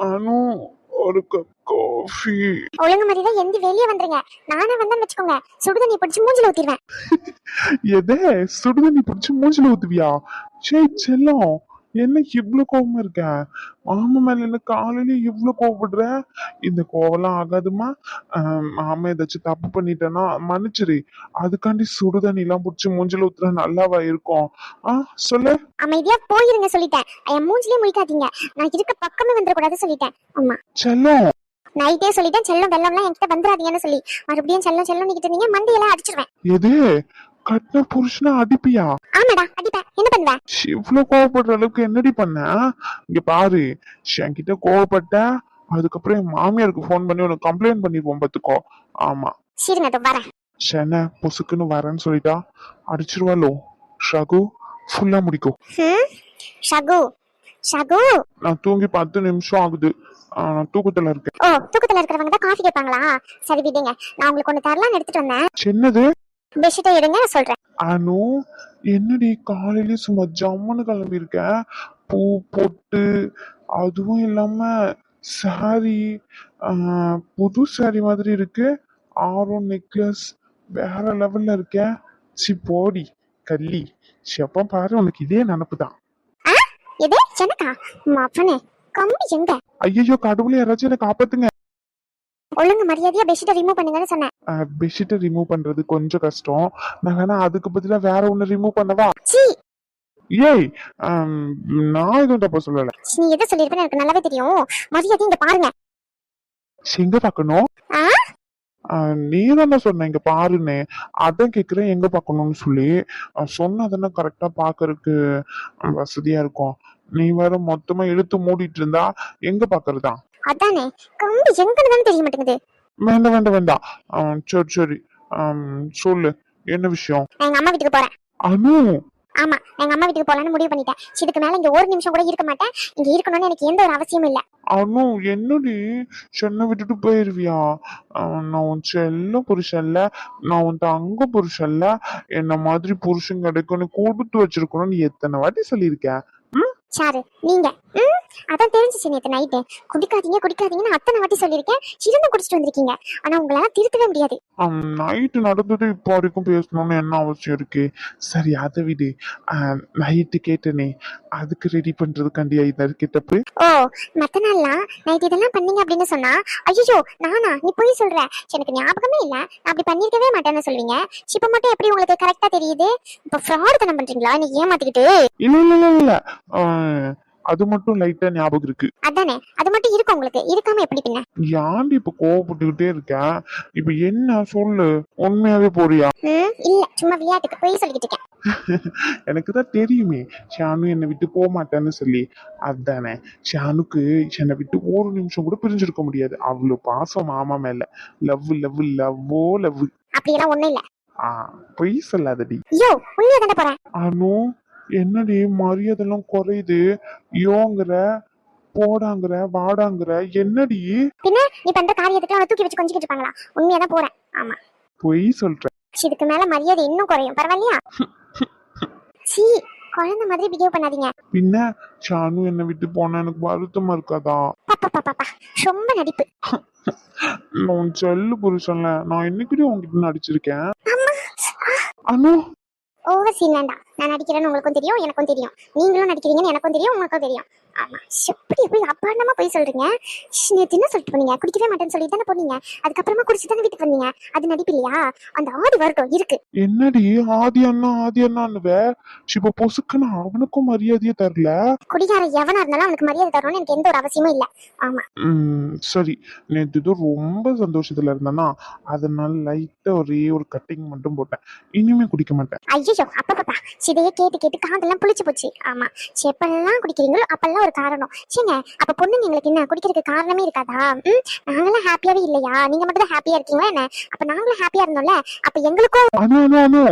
அனு ஒரு cup coffee ஒழுங்கு மாதிரி தான் எந்த வெளியே வந்துருங்க. நானே வந்தேன்னு வச்சுக்கோங்க. சுடுதண்ணி பிடிச்சி மூஞ்சில ஊத்திடுவேன் எதே? சுடுதண்ணி பிடிச்சி மூஞ்சில ஊத்துவியா? சே செல்லம். என்ன இவ்ளோ கோவமா இருக்க? மாமா மேல என்ன காலையில இவ்ளோ கோவப்படுற? இந்த கோவம்லாம் ஆகாதுமா மாமா ஏதாச்சும் தப்பு பண்ணிட்டேன்னா மன்னிச்சிரு. அதுக்காண்டி சுடுதண்ணி எல்லாம் பிடிச்சி மூஞ்சில ஊத்துனா நல்லாவா இருக்கும்? ஆ சொல்லு. அமைதியா போயிருங்க சொல்லிட்டேன். என் மூஞ்சிலே முழிக்காதீங்க. நான் இருக்க பக்கமே வந்துடக்கூடாது சொல்லிட்டேன். ஆமா செல்லம். நைட்டே சொல்லிட்டேன். செல்லம் வெள்ளம்லாம் என்கிட்ட வந்துடாதீங்கன்னு சொல்லி. மறுபடியும் செல்லம் செல்லம் நிக்கிட்டு இருந்தீங்க மண்டையெல்லாம் அடிச்சிருவேன். எது? கட்டின புருஷனை அடிப்பியா? ஆமாடா அடிப்பேன். பண்ணுவேன் இவ்ளோ கோவப்படுற அளவுக்கு என்னடி பண்ண? இங்க பாரு என்கிட்ட கோவப்பட்ட அதுக்கப்புறம் என் மாமியாருக்கு ஃபோன் பண்ணி உனக்கு கம்ப்ளைண்ட் பண்ணிருவோம் பாத்துக்கோ. ஆமா. சரிங்க அதோ வரேன். சென்னை பொசுக்குன்னு வரேன்னு சொல்லிட்டா? அடிச்சிருவாளோ? ஷகு ஃபுல்லா முடிக்கும்? ஷகு ஷகு. நான் தூங்கி பத்து நிமிஷம் ஆகுது. நான் தூக்கத்துல இருக்கேன். ஓ தூக்கத்துல இருக்கிறவங்க தான் காஃபி கேட்பாங்களா? சரி விடுங்க. நான் உங்களுக்கு ஒண்ணு தரலாம்னு எடுத்துட்டு வந்தேன். சின்னது பெட்ஷீட்டை எடுங்க நான் சொல்றேன். அனு என்னடி காலையில சும்மா ஜம்முன்னு கிளம்பி இருக்க பூ பொட்டு அதுவும் இல்லாம சாரி புது சாரி மாதிரி இருக்கு. ஆரம் நெக்லஸ் வேற லெவல்ல இருக்க. சி போடி கள்ளி. சி அப்ப பாரு உனக்கு இதே நினப்பு தான். எது எனக்கா? மப்பனே கம்பி எங்க? ஐயோ கடவுளே யாராச்சும் என்ன காப்பாத்துங்க. ஒழுங்கு மரியாதையா பெட்ஷீட்டை ரிமூவ் பண்ணுங்கன்னு சொன்னேன். பெட்ஷீட்டை ரிமூவ் பண்றது கொஞ்சம் கஷ்டம். நான் வேணா அதுக்கு பதிலா வேற ஒண்ணு ரிமூவ் பண்ணவா? சீ ஏய் நான் எதுவும் தப்பா சொல்லல. நீ எதை சொல்லிருப்பேன்னு எனக்கு நல்லாவே தெரியும். மரியாதை இங்க பாருங்க. எங்க பார்க்கணும்? ஆ? நீ தானே சொன்ன இங்க பாருன்னு. அதான் கேக்குறேன் எங்க பார்க்கணும்னு சொல்லி. அஹ் சொன்னதானே கரெக்டா பாக்குறதுக்கு வசதியா இருக்கும். நீ வேற மொத்தமா இழுத்து மூடிட்டு இருந்தா எங்க பாக்குறதா அதானே? கம்பி எங்கன்னு தெரிய மாட்டேங்குது. வேண்டாம் வேண்டாம் வேண்டாம் சரி சரி. சொல்லு. என்ன விஷயம்? எங்க அம்மா வீட்டுக்கு போறேன். அனு! ஆமா எங்க அம்மா வீட்டுக்கு போலான்னு முடிவு பண்ணிட்டேன். இதுக்கு மேல இங்க ஒரு நிமிஷம் கூட இருக்க மாட்டேன். இங்க இருக்கணும்னு எனக்கு எந்த ஒரு அவசியமும் இல்ல. அனு என்னடி? சென்னை விட்டுட்டு போயிருவியா? நான் உன் செல்ல புருஷன்ல நான் உன் தங்க புருஷன்ல என்ன மாதிரி புருஷன் கிடைக்கும்னு கொடுத்து வச்சிருக்கணும்னு எத்தனை வாட்டி சொல்லியிருக்கேன்? சாரு நீங்க. ம்? அதான் தெரிஞ்சிச்சு நேத்து நைட்டு குடிக்காதீங்க குடிக்காதீங்கன்னு அத்தனை வாட்டி சொல்லியிருக்கேன். சிறந்த குடிச்சிட்டு வந்திருக்கீங்க. ஆனா உங்களால திருத்தவே முடியாது. நைட்டு நடந்தது இப்போ வரைக்கும் பேசணும்னு என்ன அவசியம் இருக்கு? சரி அதை விடு. நைட்டு கேட்டனே. அதுக்கு ரெடி பண்றதுக்காண்டி ஐதாறு கிட்டப்பு ஓ மத்த நாள்லாம் நைட் இதெல்லாம் பண்ணீங்க அப்படின்னு சொன்னா ஐயோ நானா? நீ போய் சொல்ற. எனக்கு ஞாபகமே இல்ல. நான் அப்படி பண்ணிருக்கவே மாட்டேன்னு சொல்வீங்க இப்ப மட்டும் எப்படி உங்களுக்கு கரெக்டா தெரியுது? இப்ப ஃப்ராட் தானே பண்றீங்களா? நீ ஏமாத்திக்கிட்டு. இல்ல இல்ல இல்ல அது மட்டும் லைட்டா ஞாபகம் இருக்கு. அதானே? அது மட்டும் இருக்கு உங்களுக்கு? இருக்காம எப்படி பின்ன? ஏன்டி இப்ப கோவப்பட்டுக்கிட்டே இருக்க? இப்ப என்ன சொல்லு? உண்மையாவே போறியா? இல்ல. சும்மா விளையாட்டுக்கு போய் சொல்லிக்கிட்டு இருக்கேன். எனக்கு தான் தெரியுமே. ஷானு என்னை விட்டு போக மாட்டேன்னு சொல்லி. அதானே? ஷானுக்கு என்னை விட்டு ஒரு நிமிஷம் கூட பிரிஞ்சிருக்க முடியாது. அவ்வளவு பாசம் மாமா மேல. லவ் லவ் லவ்வோ லவ் அப்படியெல்லாம் ஒண்ணும் இல்ல. பொய் சொல்லாதடி. ஐயோ உண்மையா தானே போறேன்? அனு என்னடி மரியாதைலாம் குறையுது? யோங்கிற போடாங்கிற வாடாங்கிற என்னடி? பின்ன நீ பண்ற காரியத்துக்கு அவனை தூக்கி வச்சு கொஞ்சிக்கிட்டு இருப்பாங்களா உண்மையா தான் போறேன். ஆமா. பொய் சொல்ற. இதுக்கு மேல மரியாதை இன்னும் குறையும். பரவாயில்லையா? சீ குழந்தை மாதிரி பிஹேவ் பண்ணாதீங்க. பின்ன ஷானு என்னை விட்டு போனா எனக்கு வருத்தமா இருக்காதா? பாப்பா பாப்பா பா ரொம்ப நடிப்பு. நான் உன் செல்லு புருஷன்ல நான் என்னைக்கிட்டே உன்கிட்ட நடிச்சிருக்கேன்? அனு. ஓவர் சீன் வேண்டாம் நான் நடிக்கிறேன்னு உங்களுக்கும் தெரியும் எனக்கும் தெரியும். நீங்களும் நடிக்கிறீங்கன்னு எனக்கும் தெரியும் உங்களுக்கும் தெரியும். எப்படி எப்படி அப்பாண்டமா போய் சொல்றீங்க. நேத்து என்ன சொல்லிட்டு போனீங்க? குடிக்கவே மாட்டேன்னு சொல்லி தானே போனீங்க? அதுக்கப்புறமா குடிச்சு தானே வீட்டுக்கு வந்தீங்க? அது நடிப்பு இல்லையா அந்த ஆடி வரட்டும் இருக்கு. என்னடி? ஆதி அண்ணா ஆதி அண்ணான்னுவ? இப்ப பொசுக்குன்னு அவனுக்கும் மரியாதையே தரல. குடிகார எவனா இருந்தாலும் அவனுக்கு மரியாதை தரணும்னு எனக்கு எந்த ஒரு அவசியமும் இல்ல. ஆமா. சரி. நேற்று இது ரொம்ப சந்தோஷத்துல இருந்தேன்னா அதனால லைட்டா ஒரே ஒரு கட்டிங் மட்டும் போட்டேன். இனிமே குடிக்க மாட்டேன். ஐயோ அப்பப்பா இதையே கேட்டு கேட்டு காதெல்லாம் புளிச்சு போச்சு. ஆமா. எப்பெல்லாம் குடிக்கிறீங்களோ அப்பெல்லாம் ஒரு காரணம். சரிங்க அப்ப பொண்ணுங்க எங்களுக்கு என்ன குடிக்கிறதுக்கு காரணமே இருக்காதா? ம் நாங்களாம் ஹாப்பியாவே இல்லையா? நீங்க மட்டும் தான் ஹாப்பியா இருக்கீங்களா என்ன? அப்ப நாங்களும் ஹாப்பியா இருந்தோம்ல? அப்ப எங்களுக்கும் அனு அனு அனு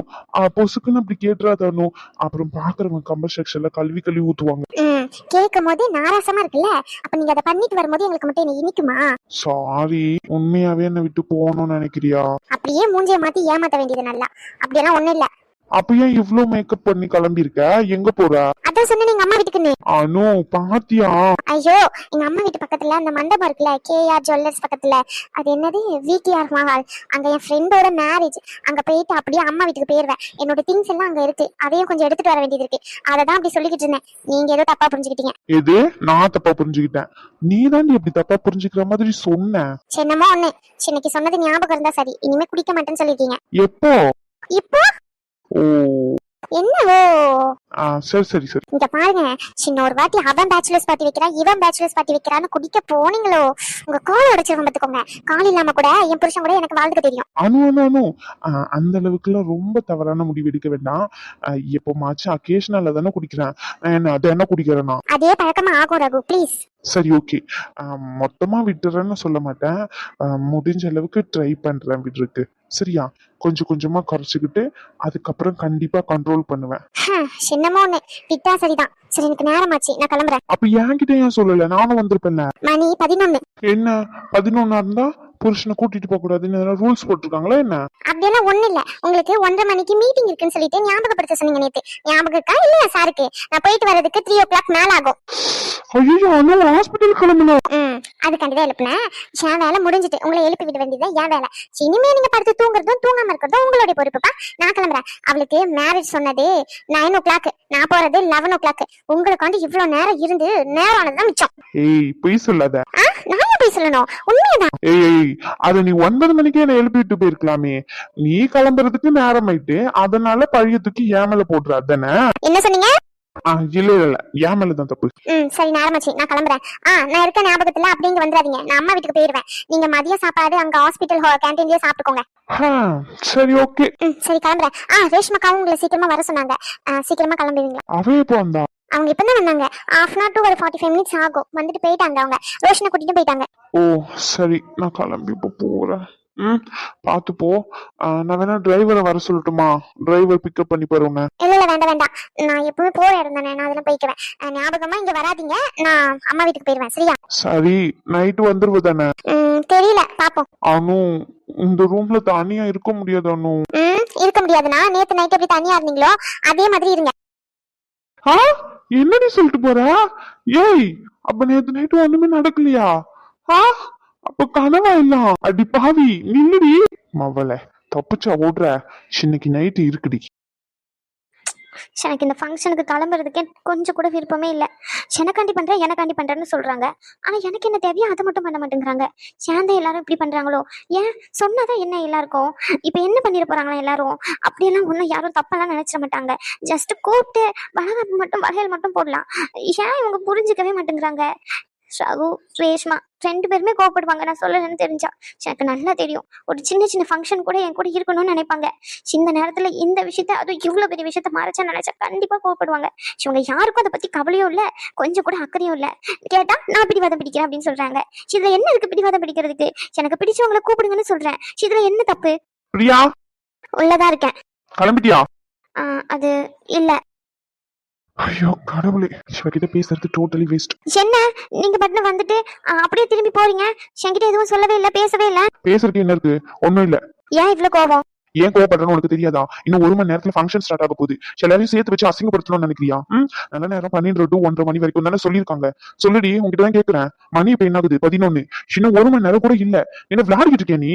பொசுக்குன்னு அப்படி கேட்டுறாத அனு. அப்புறம் பாக்குறவங்க கம்பர் செக்ஷன்ல கல்வி கல்வி ஊத்துவாங்க. ம் கேட்கும் போதே நாராசமா இருக்குல்ல? அப்ப நீங்க அதை பண்ணிட்டு வரும்போது எங்களுக்கு மட்டும் என்ன இனிக்குமா? சாரி உண்மையாவே என்னை விட்டு போகணும்னு நினைக்கிறியா? அப்படியே மூஞ்சிய மாத்தி ஏமாத்த வேண்டியது நல்லா. அப்படியெல்லாம் ஒண்ணும் இல்ல. அப்ப ஏன் இவ்ளோ மேக்கப் பண்ணி கிளம்பியிருக்க எங்க போற? அதான் சொன்னேன் எங்க அம்மா வீட்டுக்குன்னு. அனு பாத்தியா? ஐயோ எங்க அம்மா வீட்டு பக்கத்துல அந்த மண்டபம் இருக்குல்ல கேஆர் ஜுவல்லர்ஸ் பக்கத்துல. அது என்னது? விடிஆர் மஹால். அங்க என் ஃப்ரெண்டோட மேரேஜ் அங்க போயிட்டு அப்படியே அம்மா வீட்டுக்கு போயிருவேன் என்னோட திங்ஸ் எல்லாம் அங்க இருக்கு. அதையும் கொஞ்சம் எடுத்துட்டு வர வேண்டியது இருக்கு. அதை தான் அப்படி சொல்லிக்கிட்டு இருந்தேன். நீங்க ஏதோ தப்பா புரிஞ்சுக்கிட்டீங்க. எது? நான் தப்பா புரிஞ்சுக்கிட்டேன். நீ தான் எப்படி தப்பா புரிஞ்சுக்கிற மாதிரி சொன்ன? சின்னமோ ஒண்ணு. சின்னைக்கு சொன்னது ஞாபகம் இருந்தா சரி. இனிமே குடிக்க மாட்டேன்னு சொல்லிருக்கீங்க. எப்போ? இப்போ? ஓ. என்னவோ? சரி சரி சரி. இங்க பாருங்க சின்ன ஒரு வாட்டி அவன் பேச்சுலர்ஸ் பார்ட்டி வைக்கிறான் இவன் பேச்சுலர்ஸ் பார்ட்டி வைக்கிறான்னு குடிக்க போனீங்களோ? உங்க கோலை உடைச்சிருவோம் பாத்துக்கோங்க. கால் இல்லாம கூட என் புருஷன் கூட எனக்கு வாழ்ந்துக்க தெரியும். அனு அனு அனு. அந்த அளவுக்குலாம் ரொம்ப தவறான முடிவு எடுக்க வேண்டாம். எப்போமாச்சும் அக்கேஷனல்ல தானே குடிக்கிறேன். அதை என்ன குடிக்கிறேன்னா அதே பழக்கமா ஆகும் ரகு. ப்ளீஸ் சரி ஓகே மொத்தமா விட்டுறேன்னு சொல்ல மாட்டேன். முடிஞ்ச அளவுக்கு ட்ரை பண்றேன் விடுறதுக்கு சரியா? கொஞ்சம் கொஞ்சமா குறைச்சிக்கிட்டு அதுக்கப்புறம் கண்டிப்பா கண்ட்ரோல் பண்ணுவேன். சின்னமோ ஒண்ணு. விட்டா சரிதான். சரி எனக்கு நேரமாச்சு. நான் கிளம்புறேன். அப்ப என்கிட்ட ஏன் சொல்லல? நானும் வந்திருப்பேன்ல. மணி பதினொன்னு. என்ன? பதினொன்னா இருந்தா புருஷனை கூட்டிட்டு போக கூடாதுன்னு ரூல்ஸ் போட்டிருக்காங்களா என்ன? அப்படியெல்லாம் ஒண்ணு இல்ல. உங்களுக்கு ஒன்றரை மணிக்கு மீட்டிங் இருக்குன்னு சொல்லிட்டு ஞாபகப்படுத்த சொன்னீங்க நேத்து. ஞாபகம் இருக்கா? இல்லையா சாருக்கு நான் போயிட்டு வர்றதுக்கு த்ரீ ஓ கிளாக் மேல ஆகும். ஐயோ அனு ஹாஸ்பிட்டல் கிளம்பணும் ம். அதுக்காண்டிதான் எழுப்புனேன். என் வேலை முடிஞ்சிட்டு உங்களை எழுப்பி விட வேண்டியது என் வேலை. இனிமே நீங்க படுத்து தூங்குறதும் தூங்காம இருக்கிறதும் உங்களுடைய பொறுப்புப்பா. நான் கிளம்புறேன். அவளுக்கு மேரேஜ் சொன்னது நைன் ஓ கிளாக் நான் போறது லெவன் ஓ கிளாக் உங்களுக்கு வந்து இவ்வளவு நேரம் இருந்து நேரம் ஆனதுதான் மிச்சம். ஏய் பொய் சொல்லாத. போய் சொல்லணும். உண்மையதான் ஏய் அத நீ ஒன்பது மணிக்கே என்ன எழுப்பி விட்டு போயிருக்கலாமே. நீ கிளம்புறதுக்கு நேரம் ஆயிட்டு அதனால பழைய தூக்கி ஏன் மேல போடுற அதானே? என்ன சொன்னீங்க? இல்ல இல்ல ஏன் மேலதான் தப்பு. ம் சரி நேரமாச்சு நான் கிளம்புறேன். ஆ நான் இருக்க ஞாபகத்துல அப்படி இங்க வந்துடாதீங்க. நான் அம்மா வீட்டுக்கு போயிருவேன். நீங்க மதிய சாப்பாடு அங்க ஹாஸ்பிட்டல் கேன்டீன்லயே சாப்பிட்டுக்கோங்க. சரி ஓகே. சரி கிளம்புறேன். ஆ ரேஷ்மாக்காவும் உங்களை சீக்கிரமா வர சொன்னாங்க. சீக்கிரமா கிளம்புவீங்களா அவ வந்தா அவங்க இப்ப தான் வந்தாங்க ஹாஃப் அன் டு ஒரு ஃபார்ட்டி ஃபைவ் மினிட்ஸ் ஆகும். வந்துட்டு போயிட்டாங்க அவங்க. ரோஷனை கூட்டிட்டு போயிட்டாங்க. ஓ சரி. நான் கிளம்பி இப்ப போறேன். ம் பாத்து போ. நான் வேணா டிரைவரை வர சொல்லட்டுமா? டிரைவர் பிக்கப் பண்ணி போறேன் இல்ல இல்ல வேண்டாம் வேண்டாம். நான் எப்பவுமே போற இடம் தானே. நான் அதெல்லாம் போய்க்குவேன். ஞாபகமா இங்க வராதீங்க. நான் அம்மா வீட்டுக்கு போயிருவேன். சரியா? சரி நைட்டு வந்துருவ தானே? தெரியல. பாப்போம். அனு இந்த ரூம்ல தனியா இருக்க முடியாது அனு. இருக்க முடியாதுண்ணா. நேத்து நைட் எப்படி தனியா இருந்தீங்களோ அதே மாதிரி இருங்க. ஆ? என்னடி சொல்லிட்டு போற? ஏய் அப்ப நேத்து நைட்டு ஒண்ணுமே நடக்கலையா? ஆ? அப்ப கனவா எல்லாம் அடி பாவி நில்லுடி. மவள தப்பிச்சா ஓடுற. இன்னைக்கு நைட்டு இருக்குடி. எனக்கு இந்த ஃபங்க்ஷனுக்கு கிளம்புறதுக்கே கொஞ்சம் கூட விருப்பமே இல்லை. எனக்காண்டி பண்றேன் எனக்காண்டி பண்றேன்னு சொல்றாங்க. ஆனா எனக்கு என்ன தேவையோ அதை மட்டும் பண்ண மாட்டேங்கிறாங்க. சேர்ந்தே எல்லாரும் இப்படி பண்றாங்களோ? ஏன்? சொன்னாதான் என்ன எல்லாருக்கும்? இப்போ என்ன பண்ணிட போகிறாங்களா எல்லாரும்? அப்படியெல்லாம் ஒன்றும் யாரும் தப்பெல்லாம் நினைச்சிட மாட்டாங்க. ஜஸ்ட் கூப்பிட்டு வளகாப்பு மட்டும் வளையல் மட்டும் போடலாம். ஏன் இவங்க புரிஞ்சுக்கவே மாட்டேங்கிறாங்க? ரகு ரேஷ்மா ரெண்டு பேருமே கோவப்படுவாங்க. நான் சொல்லலன்னு தெரிஞ்சா. எனக்கு நல்லா தெரியும். ஒரு சின்ன சின்ன ஃபங்க்ஷன் கூட என் கூட இருக்கணும்னு நினைப்பாங்க. இந்த நேரத்துல இந்த விஷயத்த அதுவும் இவ்வளவு பெரிய விஷயத்த மறைச்சா நினைச்சா கண்டிப்பா கோவப்படுவாங்க. இவங்க யாருக்கும் அதை பத்தி கவலையும் இல்ல. கொஞ்சம் கூட அக்கறையும் இல்ல. கேட்டா நான் பிடிவாதம் பிடிக்கிறேன் அப்படின்னு சொல்றாங்க. இதுல என்ன இருக்கு பிடிவாதம் பிடிக்கிறதுக்கு? எனக்கு பிடிச்சவங்களை கூப்பிடுங்கன்னு சொல்றேன். இதுல என்ன தப்பு? பிரியா? உள்ளதா இருக்கேன். கிளம்பிட்டியா? ஆஹ் அது இல்ல. ஐயோ கடவுளே. இவகிட்ட பேசுறது டோட்டலி வேஸ்ட் என்ன நீங்க பட்ன வந்துட்டு அப்படியே திரும்பி போறீங்க. என்கிட்ட எதுவும் சொல்லவே இல்ல பேசவே இல்ல. பேசுறதுக்கு என்ன இருக்கு? ஒண்ணும் இல்ல. ஏன் இவ்வளவு கோபம்? ஏன் கோவப்படுறேன்னு உனக்கு தெரியாதா? இன்னும் ஒரு மணி நேரத்துல ஃபங்க்ஷன் ஸ்டார்ட் ஆக போகுது. எல்லாரையும் சேர்த்து வச்சு அசிங்கப்படுத்தணும்னு நினைக்கிறியா? ம்? நல்ல நேரம் பன்னெண்டு டு ஒன்றரை மணி வரைக்கும் தானே சொல்லியிருக்காங்க. சொல்லுடி உங்ககிட்ட தான் கேக்குறேன். மணி இப்ப என்ன ஆகுது பதினொன்னு. இன்னும் ஒரு மணி நேரம் கூட இல்ல. என்ன விளையாடிக்கிட்டு இருக்கியா நீ?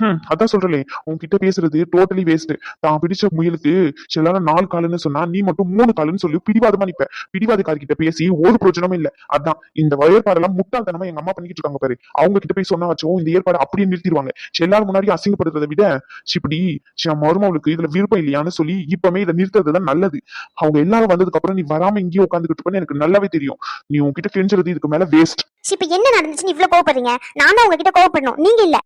ஹம் அதான் சொல்றலே உன்கிட்ட பேசுறது டோட்டலி வேஸ்ட் தான் பிடிச்ச முயலுக்கு எல்லாரும் நாலு காலுன்னு சொன்னா நீ மட்டும் மூணு காலுன்னு சொல்லி பிடிவாதமா நிப்ப. பிடிவாதக்காரிக்கிட்ட பேசி ஒரு பிரயோஜனமும் இல்ல. அதான் இந்த ஏற்பாடெல்லாம் முட்டாள்தனமா எங்க அம்மா பண்ணிக்கிட்டு இருக்காங்க பாரு. அவங்க கிட்ட போய் சொன்னா வச்சோ இந்த ஏற்பாடு அப்படியே நிறுத்திடுவாங்க. எல்லாரும் முன்னாடி அசிங்கப்படுறதை விட இப்படி மருமவளுக்கு இதுல விருப்பம் இல்லையான்னு சொல்லி இப்பமே இதை நிறுத்துறது தான் நல்லது. அவங்க எல்லாரும் வந்ததுக்கு அப்புறம் நீ வராம இங்கேயே உட்காந்துக்கிட்டு இருப்பேன்னு எனக்கு நல்லாவே தெரியும். நீ உன்கிட்ட கெஞ்சுறது இதுக்கு மேல வேஸ்ட் இப்ப என்ன நடந்துச்சுன்னு இவ்வளவு கோவப்படுறீங்க? நான் தான் உங்ககிட்ட கோவப்படணும். நீங்க இல்ல.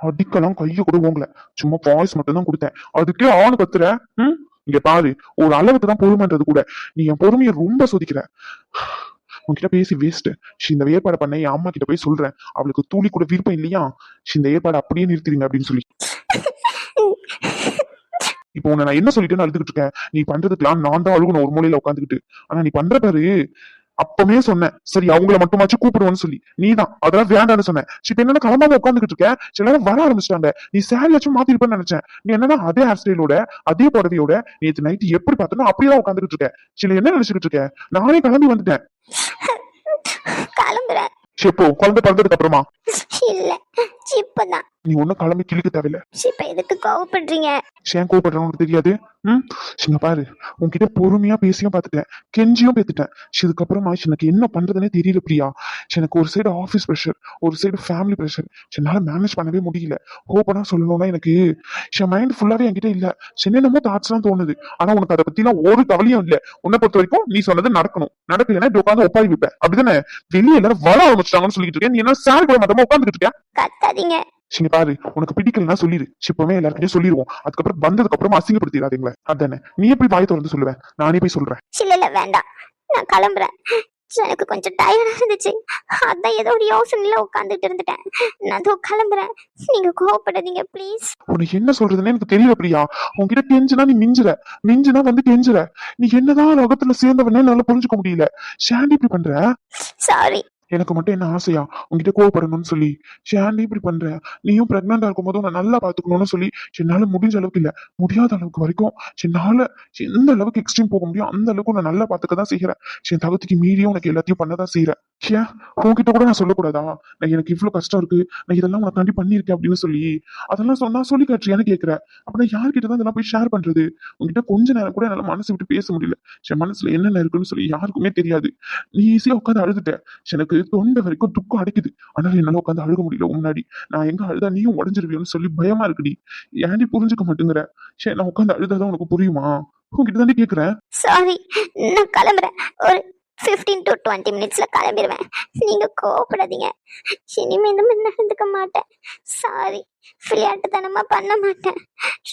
அடிக்கலாம் கைய கூட ஓங்கல சும்மா வாய்ஸ் மட்டும் தான் கொடுத்தேன். அதுக்கே ஆணு கத்துற ம்? இங்க பாரு ஒரு அளவுக்கு தான் பொறுமைன்றது கூட. நீ என் பொறுமையை ரொம்ப சோதிக்கிற. உன்கிட்ட பேசி வேஸ்ட் இந்த ஏற்பாடு பண்ண என் அம்மா கிட்ட போய் சொல்றேன். அவளுக்கு தூளி கூட விருப்பம் இல்லையா? இந்த ஏற்பாடு அப்படியே நிறுத்திடுங்க அப்படின்னு சொல்லி. இப்போ உன்னை நான் என்ன சொல்லிட்டேன்னு அழுதுகிட்டு இருக்கேன்? நீ பண்றதுக்கெல்லாம் நான் தான் அழுகணும் ஒரு மூலையில உட்காந்துக்கிட்டு. ஆனா நீ பண்ற பாரு அப்பவே சொன்னேன் சரி அவங்கள மட்டுமாச்சும் கூப்பிடுவோன்னு சொல்லி. நீதான் அதெல்லாம் வேண்டாம்னு சொன்னேன். சரி, என்னன்னா கிளம்பாம உட்காந்துக்கிட்டு இருக்கேன். சில நேரம் வர ஆரம்பிச்சிட்டாங்க. நீ சாரியாச்சும் மாத்திருப்பேன்னு நினைச்சேன். நீ என்னன்னா அதே ஹேர் ஸ்டைலோட அதே புடவையோட நேத்து நைட் எப்படி பார்த்தனோ அப்படியே தான் உட்காந்துக்கிட்டு இருக்க சில என்ன நினைச்சுக்கிட்டு இருக்கேன் நானே கிளம்பி வந்துட்டேன். கிளம்புறேன். இப்போ குழந்தை பிறந்ததுக்கு அப்புறமா. இல்ல. இப்பதான் நீ ஒண்ணும் கிளம்பி கிழிக்க தேவையில்ல. இப்ப எதுக்கு கோவப்படுறீங்க? ஏன் கோவப்படுறேன்னு உனக்கு தெரியாது? ம்? சிங்க பாரு. உன்கிட்ட பொறுமையா பேசியும் பார்த்துட்டேன். கெஞ்சியும் பேத்துட்டேன். இதுக்கப்புறமா எனக்கு என்ன பண்றதுனே தெரியல பிரியா. எனக்கு ஒரு சைடு ஆஃபீஸ் ப்ரெஷர் ஒரு சைடு ஃபேமிலி ப்ரெஷர் என்னால மேனேஜ் பண்ணவே முடியல. ஓப்பனா சொல்லணும்னா எனக்கு என் மைண்ட் ஃபுல்லாவே என்கிட்ட இல்ல. சரி, என்னமோ தாட்ஸ் எல்லாம் தோணுது. ஆனா உனக்கு அதை பத்திலாம் ஒரு கவலையும் இல்ல. உன்னை பொறுத்த வரைக்கும் நீ சொன்னது நடக்கணும். நடக்கலைன்னா இப்படி உட்காந்து ஒப்பாரி வைப்பேன். அப்படிதானே வெளியே எல்லாரும் வர ஆரம்பிச்சிட்டாங்கன்னு சொல்லிட்டு இருக்கேன். நீ என்ன சாரி கூட மாட்டமா உட்காந்துக்கிட்டு இருக்கேன் கத்தாதீங்க சரி பாரு உனக்கு பிடிக்கலன்னா சொல்லிடு இப்பவே எல்லாருக்கிட்டையும் சொல்லிடுவோம் அதுக்கப்புறம் வந்ததுக்கு அப்புறம் அசிங்கப்படுத்திடாதீங்களே. அதானே? நீ எப்படி வாய் திறந்து சொல்லுவேன் நானே போய் சொல்றேன். இல்ல இல்ல வேண்டாம். நான் கிளம்புறேன். எனக்கு கொஞ்சம் டயர்டா இருந்துச்சு. அதான் ஏதோ ஒரு யோசனையில உட்காந்துட்டு இருந்துட்டேன். நான் அதோ கிளம்புறேன். நீங்க கோவப்படாதீங்க ப்ளீஸ் உனக்கு என்ன சொல்றதுன்னு எனக்கு தெரியல பிரியா. உன்கிட்ட கெஞ்சுனா நீ மிஞ்சுற. மிஞ்சுனா வந்து கெஞ்சுற. நீ என்னதான் லோகத்துல சேர்ந்தவனே என்னால புரிஞ்சுக்க முடியல. ஷாண்டி இப்படி பண்ற? சாரி எனக்கு மட்டும் என்ன ஆசையா? உன்கிட்ட கோவப்படணும்னு சொல்லி. ஷேன் இப்படி பண்ற? நீயும் பிரெக்னண்டா இருக்கும்போது உன்னை நல்லா பாத்துக்கணும்னு சொல்லி என்னால முடிஞ்ச அளவுக்கு இல்ல. முடியாத அளவுக்கு வரைக்கும் என்னால எந்த அளவுக்கு எக்ஸ்ட்ரீம் போக முடியும் அந்த அளவுக்கு உன்னை நல்லா பாத்துக்க தான் செய்யறேன். என் தகுதிக்கு மீறியும் உனக்கு எல்லாத்தையும் பண்ணதான் செய்யறேன். ஏன் உன்கிட்ட கூட நான் சொல்லக்கூடாதா? நான் எனக்கு இவ்வளவு கஷ்டம் இருக்கு. நான் இதெல்லாம் உனக்காண்டி பண்ணியிருக்கேன் அப்படின்னு சொல்லி. அதெல்லாம் சொன்னா சொல்லி காட்டுறியான்னு கேட்கிறேன் அப்படின்னா யார்கிட்ட தான் இதெல்லாம் போய் ஷேர் பண்றது? உங்ககிட்ட கொஞ்ச நேரம் கூட என்னால மனசு விட்டு பேச முடியல. என் மனசுல என்னென்ன இருக்குன்னு சொல்லி யாருக்குமே தெரியாது. நீ ஈஸியா உட்காந்து அழுதுட்ட. எனக்கு தொண்டை வரைக்கும் துக்கம் அடைக்குது. ஆனாலும் என்னால உட்காந்து அழுக முடியல. முன்னாடி நான் எங்க அழுதா நீயும் உடஞ்சிருவியோன்னு சொல்லி பயமா இருக்குடி. ஏன்டி புரிஞ்சுக்க மாட்டேங்கிற? சரி நான் உட்காந்து அழுதாதான் உனக்கு புரியுமா? உங்ககிட்ட தானே கேக்குறேன். சாரி நான் கிளம்புறேன். ஒரு 15 டு டுவெண்ட்டி மினிட்ஸ்ல கிளம்பிடுவேன் நீங்க கோவப்படாதீங்க. இனிமே இந்த மாதிரி நடந்துக்க மாட்டேன். சாரி விளையாட்டுத்தனமா பண்ண மாட்டேன்.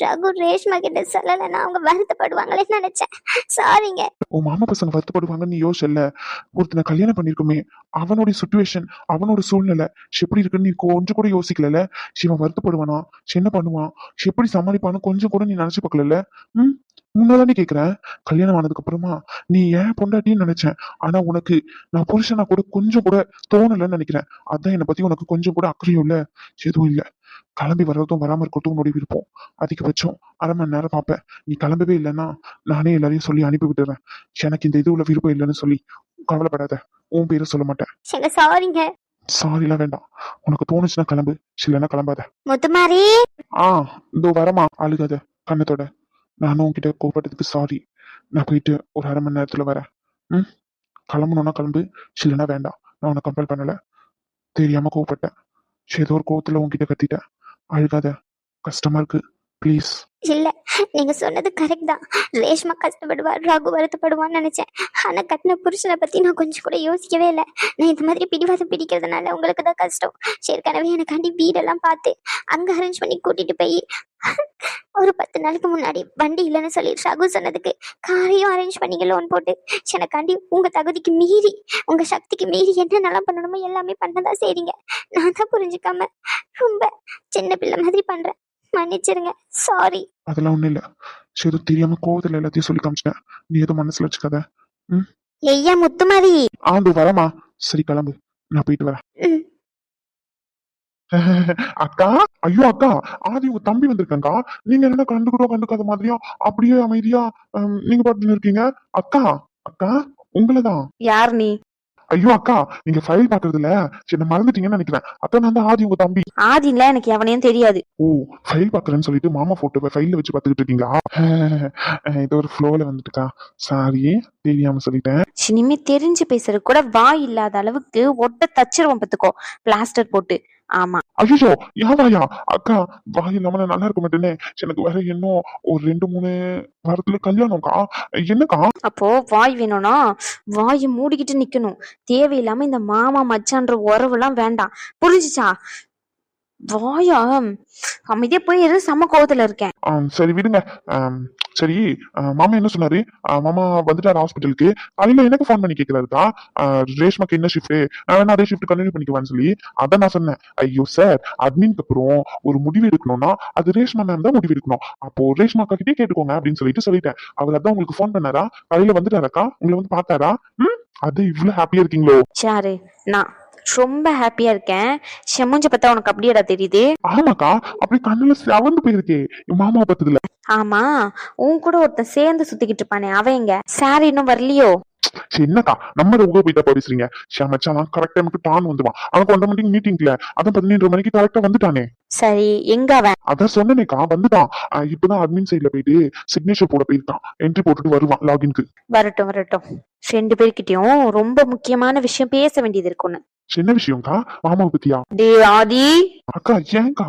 ரகு ரேஷ்மா கிட்ட சொல்லலைன்னா அவங்க வருத்தப்படுவாங்களே நினைச்சேன். சாரிங்க உன் மாமா பசங்க வருத்தப்படுவாங்கன்னு நீ யோசிச்சல ஒருத்தனை கல்யாணம் பண்ணிருக்குமே அவனோட சுச்சுவேஷன் அவனோட சூழ்நிலை எப்படி இருக்குன்னு நீ கொஞ்சம் கூட யோசிக்கல சிவன் வருத்தப்படுவானா? என்ன பண்ணுவான்? எப்படி சமாளிப்பான்னு கொஞ்சம் கூட நீ நினைச்சு பார்க்கல ம்? உன்னதானே கேக்குறேன். கல்யாணம் ஆனதுக்கு அப்புறமா நீ ஏன் பொண்டாட்டின்னு நினைச்சேன். ஆனா உனக்கு நான் புருஷனா கூட கொஞ்சம் கூட தோணலன்னு நினைக்கிறேன். அதான் என்னை பத்தி உனக்கு கொஞ்சம் கூட அக்கறையும் இல்ல எதுவும் இல்ல. கிளம்பி வர்றதும் வராம இருக்கிறதும் உன்னுடைய விருப்பம் அதிகபட்சம் அரை மணி நேரம் பார்ப்பேன். நீ கிளம்பவே இல்லைன்னா நானே எல்லாரையும் சொல்லி அனுப்பி விட்டுறேன். எனக்கு இந்த இது உள்ள விருப்பம் இல்லைன்னு சொல்லி கவலைப்படாத. உன் பேரை சொல்ல மாட்டேன். சாரிங்க சாரிலாம் வேண்டாம். உனக்கு தோணுச்சுன்னா கிளம்பு. இல்லைன்னா கிளம்பாத. முத்துமாரி! ஆ இதோ வரமா. அழுகாத. கண்ணத்தோட. நானும் உன்கிட்ட கோபப்பட்டதுக்கு சாரி நான் போயிட்டு ஒரு அரை மணி நேரத்துல வரேன். ம்? கிளம்பணும்னா கிளம்பு. இல்லைன்னா வேண்டாம். நான் உன்னை கம்பல் பண்ணல. தெரியாம கோவப்பட்டேன். ஏதோ ஒரு கோவத்துல உன்கிட்ட கத்திட்டேன். அழுகாத. கஷ்டமா இருக்கு. ப்ளீஸ் இல்ல நீங்க சொன்னது கரெக்ட் தான். ரேஷ்மா கஷ்டப்படுவா ரகு வருத்தப்படுவான்னு நினைச்சேன். ஆனா கட்டின புருஷனை பத்தி நான் கொஞ்சம் கூட யோசிக்கவே இல்லை. நான் இந்த மாதிரி பிடிவாதம் பிடிக்கிறதுனால உங்களுக்கு தான் கஷ்டம். ஏற்கனவே எனக்காண்டி வீடெல்லாம் பார்த்து அங்க அரேஞ்ச் பண்ணி கூட்டிட்டு போய் ஒரு பத்து நாளைக்கு முன்னாடி வண்டி இல்லைன்னு சொல்லி ரகு சொன்னதுக்கு காரையும் அரேஞ்ச் பண்ணி லோன் போட்டு. எனக்காண்டி உங்க தகுதிக்கு மீறி உங்க சக்திக்கு மீறி என்னென்னலாம் பண்ணணுமோ எல்லாமே பண்ணதான் செய்றீங்க. நான் தான் புரிஞ்சுக்காம ரொம்ப சின்ன பிள்ளை மாதிரி பண்றேன். மன்னிச்சிருங்க. சாரி அதெல்லாம் ஒண்ணும் இல்ல. சரி ஏதோ தெரியாம கோவத்துல எல்லாத்தையும் சொல்லி காமிச்சிட்டேன். நீ எதுவும் மனசுல வச்சுக்காத. ஐயா முத்துமாரி ஆண்டு வரமா சரி கிளம்பு. நான் போயிட்டு வரேன். ம். அக்கா? ஐயோ அக்கா. ஆதி உங்க தம்பி வந்திருக்காங்கக்கா. நீங்க என்ன கண்டுக்கிறோம் கண்டுக்காத மாதிரியா? அப்படியே அமைதியா ஹம், நீங்க பாட்டுல இருக்கீங்க? அக்கா அக்கா உங்களதான். யார் நீ? ஐயோ அக்கா நீங்க ஃபைல் பாக்குறதுல சின்ன மறந்துட்டீங்கன்னு நினைக்கிறேன். அக்கா நான் ஆதி உங்க தம்பி. ஆதின்ல எனக்கு எவனையும் தெரியாது. ஓ ஃபைல் பாக்குறேன்னு சொல்லிட்டு மாமா போட்டோ ஃபைல்ல வச்சு பாத்துக்கிட்டு இருக்கீங்களா? இது ஒரு ஃப்ளோல வந்துட்டுக்கா. சாரி தெரியாம சொல்லிட்டேன். இனிமே தெரிஞ்சு பேசுறது கூட வாய் இல்லாத அளவுக்கு ஒட்ட தச்சிருவோம் பத்துக்கோ பிளாஸ்டர் போட்டு. ஆமா. ஐயோ யாவாயா? அக்கா வாய் இல்லாம நான் நல்லா இருக்க மாட்டேனே எனக்கு வேற இன்னும் ஒரு ரெண்டு மூணு வாரத்துல கல்யாணம்க்கா? என்னக்கா? அப்போ வாய் வேணும்னா வாயை மூடிக்கிட்டு நிக்கணும். தேவையில்லாம இந்த மாமா மச்சான்ற உறவுலாம் வேண்டாம். புரிஞ்சுச்சா? வாயா அமைதியா போய் இரு செம்ம கோவத்துல இருக்கேன். சரி விடுங்க. சரி மாமா என்ன சொன்னாரு? மாமா வந்துட்டாரு ஹாஸ்பிட்டலுக்கு. காலையில எனக்கு ஃபோன் பண்ணி கேட்கிறாருக்கா ரேஷ்மாக்கு என்ன ஷிஃப்ட் நான் வேணா அதே ஷிஃப்ட் கண்டினியூ பண்ணிக்குவேன்னு சொல்லி அதான் நான் சொன்னேன். ஐயோ சார் அட்மின்க்கு அப்புறம் ஒரு முடிவு எடுக்கணும்னா அது ரேஷ்மா மேம் தான் முடிவு எடுக்கணும். அப்போ ரேஷ்மா அக்கா கிட்டே கேட்டுக்கோங்க அப்படின்னு சொல்லிட்டு சொல்லிட்டேன். அவர் அதான் உங்களுக்கு ஃபோன் பண்ணாரா? காலையில வந்துட்டாராக்கா உங்களை வந்து பார்த்தாரா? ம்? அது இவ்வளவு ஹாப்பியா இருக்கீங்களோ? சாரு நான் ரொம்ப ஹாப்பியா இருக்கேன். செம்மஞ்ச பார்த்தா உனக்கு அப்படியேடா தெரியுது. ஆமாக்கா அப்படி கண்ணுல செவந்து போயிருக்கே என் மாமா பார்த்ததுல. ஆமா உன் கூட ஒருத்தன் சேர்ந்து சுத்திக்கிட்டு இருப்பானே அவன் எங்க? சார் இன்னும் வரலையோ? என்னக்கா நம்ம உங்க போயிட்டா பேசுறீங்க மச்சான் கரெக்ட் டைமுக்கு டான் வந்துவான் அவனுக்கு ஒன்றரை மணிக்கு மீட்டிங்ல அதான் பதினெண்டு மணிக்கு கரெக்டா வந்துட்டானே. சரி எங்க அவன்? அதான் சொன்னேனேக்கா வந்துட்டான். இப்பதான் அட்மின் சைட்ல போயிட்டு சிக்னேச்சர் போட போயிருக்கான். என்ட்ரி போட்டுட்டு வருவான் லாகின்க்கு வரட்டும் வரட்டும். ரெண்டு பேர்கிட்டயும் ரொம்ப முக்கியமான விஷயம் பேச வேண்டியது இருக்குன்னு என்ன விஷயம்க்கா? மாமாவை பத்தியா? டே ஆதி. அக்கா ஏன்க்கா?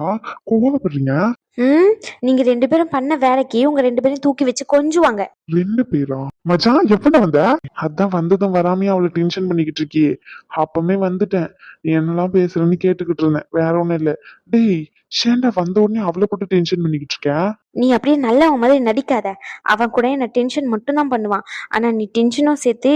கோவப்படுறீங்க? ம் நீங்க ரெண்டு பேரும் பண்ண வேலைக்கு உங்க ரெண்டு பேரும் தூக்கி வச்சு கொஞ்சுவாங்க. ரெண்டு பேரா? மச்சான் எப்படா வந்த? அதான் வந்ததும் வராமையே அவளை டென்ஷன் பண்ணிக்கிட்டு இருக்கியே. அப்பமே வந்துட்டேன். என்னெல்லாம் பேசுறேன்னு கேட்டுக்கிட்டு இருந்தேன். வேற ஒண்ணும் இல்ல. டேய் ஷேண்டா வந்த உடனே அவளை போட்டு டென்ஷன் பண்ணிக்கிட்டு இருக்கேன் நீ அப்படியே நல்லவன் மாதிரி நடிக்காத. அவன் கூட என்ன டென்ஷன் மட்டும் தான் பண்ணுவான். ஆனா நீ டென்ஷனும் சேர்த்து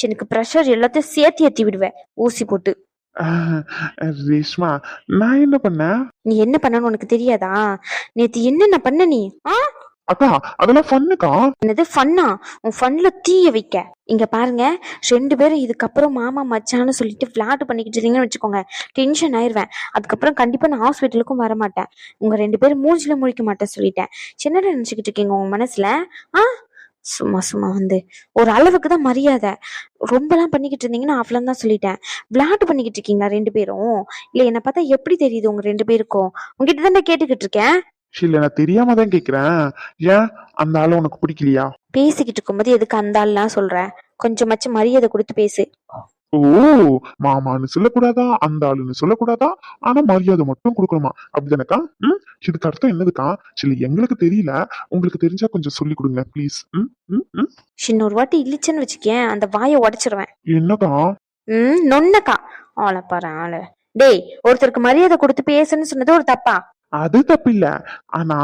எனக்கு ப்ரெஷர் எல்லாத்தையும் சேர்த்து ஏத்தி விடுவ. ஊசி போட்டு. ரேஷ்மா நான் என்ன பண்ணேன் நீ என்ன பண்ணனு உனக்கு தெரியாதா? நேத்து என்னென்ன பண்ண நீ? ஆ? அக்கா அதெல்லாம் ஃபன்னுக்கா? என்னது ஃபன்னா? உன் ஃபன்ல தீய வைக்க. இங்க பாருங்க ரெண்டு பேரும் இதுக்கப்புறம் மாமா மச்சான்னு சொல்லிட்டு விளையாட்டு பண்ணிக்கிட்டு இருந்தீங்கன்னு வச்சுக்கோங்க. டென்ஷன் ஆயிருவேன். அதுக்கப்புறம் கண்டிப்பா நான் ஹாஸ்பிட்டலுக்கும் வர மாட்டேன். உங்க ரெண்டு பேரும் மூஞ்சில முழிக்க மாட்டேன் சொல்லிட்டேன். சின்னடா நினைச்சுக்கிட்டு இருக்கீங்க உங்க மனசுல? ஆ? சும்மா சும்மா வந்து. ஒரு அளவுக்கு தான் மரியாதை. ரொம்பலாம் பண்ணிக்கிட்டு இருந்தீங்கன்னா அவ்வளோ தான் சொல்லிட்டேன். விளையாட்டு பண்ணிக்கிட்டு இருக்கீங்களா ரெண்டு பேரும்? இல்ல என்னை பார்த்தா எப்படி தெரியுது உங்க ரெண்டு பேருக்கும்? உங்ககிட்ட தான் கேட்டுக்கிட்டு இருக்கேன். இல்ல நான் தெரியாம தான் கேக்குறேன். ஏன்? அந்த ஆளு உனக்கு பிடிக்கலையா? பேசிக்கிட்டு இருக்கும்போது எதுக்கு அந்த ஆள்லாம் சொல்ற? கொஞ்சமாச்சும் மரியாதை கொடுத்து பேசு. ஓ மாமான்னு சொல்லக்கூடாதா? அந்த ஆளுன்னு சொல்லக்கூடாதா? ஆனா மரியாதை மட்டும் கொடுக்கணுமா? அப்படிதானக்கா? ம்? இதுக்கு அர்த்தம் என்னதுக்கா? சரி எங்களுக்கு தெரியல. உங்களுக்கு தெரிஞ்சா கொஞ்சம் சொல்லி கொடுங்க ப்ளீஸ் ம் ம் ம். இன்னொரு வாட்டி இழிச்சேன்னு வச்சுக்கேன். அந்த வாயை உடைச்சிருவேன். என்னக்கா? ம் நொன்னக்கா ஆளை பாரு ஆளு. டேய் ஒருத்தருக்கு மரியாதை கொடுத்து பேசுன்னு சொன்னது ஒரு தப்பா? அது தப்பு இல்ல ஆனா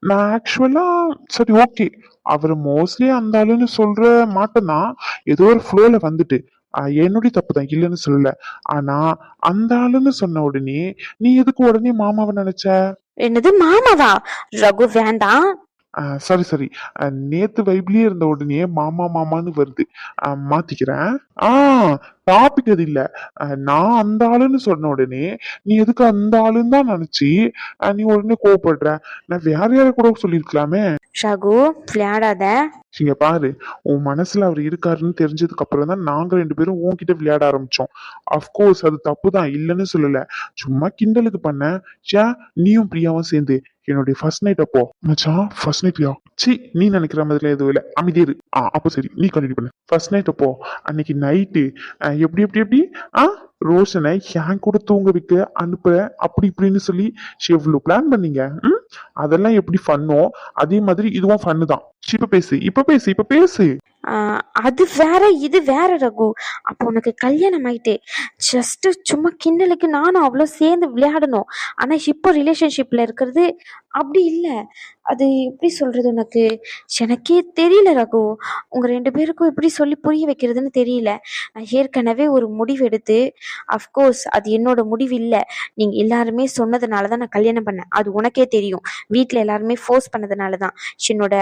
நான் ஆக்சுவலா சரி ஓகே அவர் மோஸ்ட்லி அந்த ஆளுன்னு சொல்ற மாட்டேன்னா ஏதோ ஒரு ஃப்ளோல வந்துட்டு என்னுடைய தப்பு தான் இல்லைன்னு சொல்லல. ஆனா அந்த ஆளுன்னு சொன்ன உடனே நீ எதுக்கு உடனே மாமாவை நினைச்ச? என்னது மாமாவா? ரகு வேண்டாம். சரி சரி நேத்து வைப்லயே இருந்த உடனே மாமா மாமான்னு வருது. மாத்திக்கிறேன். ஆ டாபிக் அது இல்ல. நான் அந்த ஆளுன்னு சொன்ன உடனே நீ எதுக்கு அந்த ஆளுன்னு தான் நினைச்சு நீ உடனே கோவப்படுற? நான் வேற யார கூட சொல்லியிருக்கலாமே? ரகு விளையாடாத. இங்க பாரு உன் மனசுல அவர் இருக்காருன்னு தெரிஞ்சதுக்கு அப்புறம் தான் நாங்க ரெண்டு பேரும் உன்கிட்ட விளையாட ஆரம்பிச்சோம். அஃப்கோர்ஸ் அது தப்பு தான் இல்லைன்னு சொல்லல. சும்மா கிண்டலுக்கு பண்ண. ஏன் நீயும் பிரியாவும் சேர்ந்து. என்னுடைய ஃபர்ஸ்ட் நைட் அப்போ. மச்சான் ஃபர்ஸ்ட் நைட்யா சி நீ நினைக்கிற மாதிரிலாம் எதுவும் இல்லை. அமைதியே இரு. ஆ அப்போ சரி நீ கண்டினியூ பண்ணு. ஃபர்ஸ்ட் நைட் அப்போ அன்னைக்கு நைட்டு எப்படி எப்படி எப்படி? ஆ ரோஷனை என் கூட தூங்க வைக்க அனுப்புற அப்படி இப்படின்னு சொல்லி எவ்வளோ பிளான் பண்ணீங்க? ம்? அதெல்லாம் எப்படி ஃபன்னோ அதே மாதிரி இதுவும் ஃபன்னு தான். சி, இப்ப பேசு இப்ப பேசு இப்ப பேசு. அது வேற இது வேற ரகு. அப்போ உனக்கு கல்யாணம் ஆயிட்டு ஜஸ்ட் சும்மா கிண்டலுக்கு நானும் அவ்வளோ சேர்ந்து விளையாடணும். ஆனால் இப்போ ரிலேஷன்ஷிப்பில் இருக்கிறது அப்படி இல்லை. அது எப்படி சொல்கிறது உனக்கு? எனக்கே தெரியல ரகு. உங்கள் ரெண்டு பேருக்கும் எப்படி சொல்லி புரிய வைக்கிறதுன்னு தெரியல. நான் ஏற்கனவே ஒரு முடிவு எடுத்து அஃப்கோர்ஸ் அது என்னோட முடிவு இல்லை. நீங்கள் எல்லாருமே சொன்னதுனால தான் நான் கல்யாணம் பண்ணேன். அது உனக்கே தெரியும். வீட்டில் எல்லாருமே ஃபோர்ஸ் பண்ணதுனால தான் என்னோட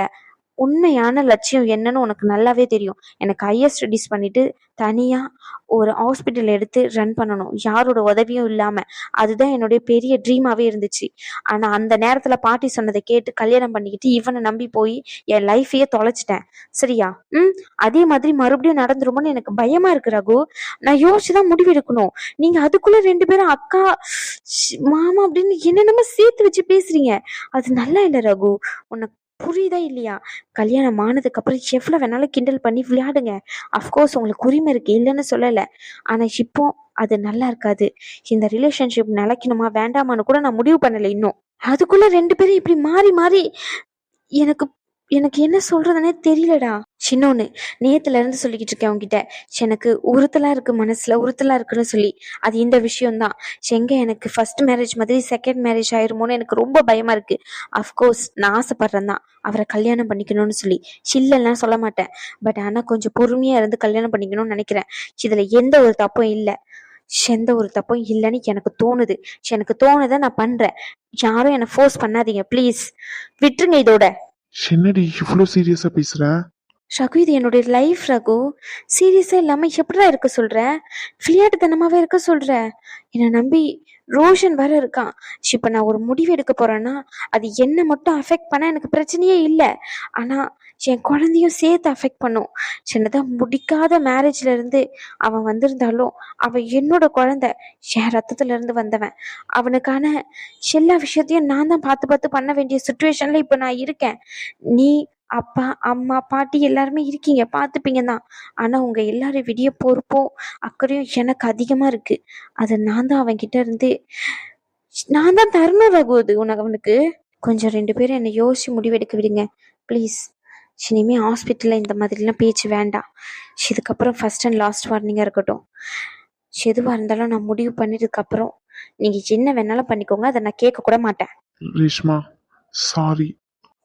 உண்மையான லட்சியம் என்னன்னு உனக்கு நல்லாவே தெரியும். எனக்கு ஹையர் ஸ்டடீஸ் பண்ணிட்டு தனியா ஒரு ஹாஸ்பிட்டல் எடுத்து ரன் பண்ணணும். யாரோட உதவியும் இல்லாம. அதுதான் என்னுடைய பெரிய ட்ரீமாவே இருந்துச்சு. ஆனா அந்த நேரத்துல பாட்டி சொன்னதை கேட்டு கல்யாணம் பண்ணிக்கிட்டு இவனை நம்பி போய் என் லைஃபையே தொலைச்சிட்டேன். சரியா? ம் அதே மாதிரி மறுபடியும் நடந்துருமோன்னு எனக்கு பயமா இருக்கு ரகு. நான் யோசிச்சுதான் முடிவு எடுக்கணும் நீங்க அதுக்குள்ள ரெண்டு பேரும் அக்கா மாமா அப்படின்னு என்னென்னமோ சேர்த்து வச்சு பேசுறீங்க. அது நல்லா இல்லை ரகு. உனக்கு புரியுதா இல்லையா? கல்யாணம் ஆனதுக்கு அப்புறம் எவ்வளவு வேணாலும் கிண்டல் பண்ணி விளையாடுங்க. அஃப்கோர்ஸ் உங்களுக்கு உரிமை இருக்கு இல்லைன்னு சொல்லலை. ஆனா இப்போ அது நல்லா இருக்காது. இந்த ரிலேஷன்ஷிப் நிலைக்கணுமா வேண்டாமான்னு கூட நான் முடிவு பண்ணலை இன்னும். அதுக்குள்ள ரெண்டு பேரும் இப்படி மாறி மாறி எனக்கு எனக்கு என்ன சொல்றதுனே தெரியலடா. சின்னொன்னு நேத்துல இருந்து சொல்லிக்கிட்டு இருக்கேன் உன்கிட்ட. எனக்கு உறுத்தலா இருக்கு மனசுல உறுத்தலா இருக்குன்னு சொல்லி. அது இந்த விஷயம்தான். எங்கே எனக்கு ஃபர்ஸ்ட் மேரேஜ் மாதிரி செகண்ட் மேரேஜ் ஆயிருமோன்னு எனக்கு ரொம்ப பயமா இருக்கு. அஃப்கோர்ஸ் நான் ஆசைப்படுறேன் தான் அவரை கல்யாணம் பண்ணிக்கணும்னு சொல்லி. சில்லெல்லாம் சொல்ல மாட்டேன். பட் ஆனா கொஞ்சம் பொறுமையா இருந்து கல்யாணம் பண்ணிக்கணும்னு நினைக்கிறேன். இதுல எந்த ஒரு தப்பும் இல்லை. எந்த ஒரு தப்பும் இல்லைன்னு எனக்கு தோணுது. எனக்கு தோணுதை நான் பண்றேன். யாரும் என்னை ஃபோர்ஸ் பண்ணாதீங்க ப்ளீஸ் விட்டுருங்க இதோட. என்னடி இவ்வளோ சீரியஸாக பேசுற ரகு இது என்னுடைய லைஃப் ரகு. சீரியஸா இல்லாம எப்படிடா இருக்க சொல்ற? விளையாட்டுத்தனமாவே இருக்க சொல்ற? என்னை நம்பி ரோஷன் வேற இருக்கான். இப்ப நான் ஒரு முடிவு எடுக்க போறேன்னா அது என்ன மட்டும் அஃபெக்ட் பண்ண எனக்கு பிரச்சனையே இல்லை. ஆனா என் குழந்தையும் சேர்த்து அஃபெக்ட் பண்ணும். சின்னதாக முடிக்காத மேரேஜ்ல இருந்து அவன் வந்திருந்தாலும் அவன் என்னோட குழந்தை என் ரத்தத்துல இருந்து வந்தவன். அவனுக்கான எல்லா விஷயத்தையும் நான் தான் பார்த்து பார்த்து பண்ண வேண்டிய சுச்சுவேஷன்ல இப்போ நான் இருக்கேன். நீ அப்பா அம்மா பாட்டி எல்லாருமே இருக்கீங்க பார்த்துப்பீங்க தான் ஆனால் உங்கள் எல்லாரும் விடிய பொறுப்பும் அக்கறையும் எனக்கு அதிகமாக இருக்குது அது நான் தான் அவன்கிட்ட இருந்து நான் தான் தரணும் ரகு அது உனக்கு அவனுக்கு. கொஞ்சம் ரெண்டு பேரும் என்னை யோசிச்சு முடிவெடுக்க விடுங்க. ப்ளீஸ் இனிமேல் ஹாஸ்பிட்டலில் இந்த மாதிரிலாம் பேச்சு வேண்டாம் இதுக்கப்புறம் ஃபர்ஸ்ட் அண்ட் லாஸ்ட் வார்னிங்காக இருக்கட்டும். எதுவாக இருந்தாலும் நான் முடிவு பண்ணதுக்கப்புறம் நீங்கள் என்ன வேணாலும் பண்ணிக்கோங்க அதை நான் கேட்க கூட மாட்டேன். ரேஷ்மா சாரி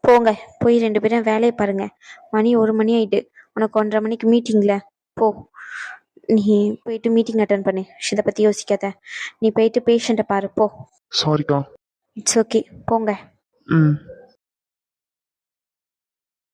போங்க போய் ரெண்டு பேரும் வேலையை பாருங்க. மணி ஒரு மணி ஆயிட்டு. உனக்கு ஒன்றரை மணிக்கு மீட்டிங்ல போ. நீ போயிட்டு மீட்டிங் அட்டன் பண்ணு. இதை பற்றி யோசிக்காத. நீ போயிட்டு பேஷண்ட்டை பாரு. போ. சாரிக்கா இட்ஸ் ஓகே போங்க. ம்.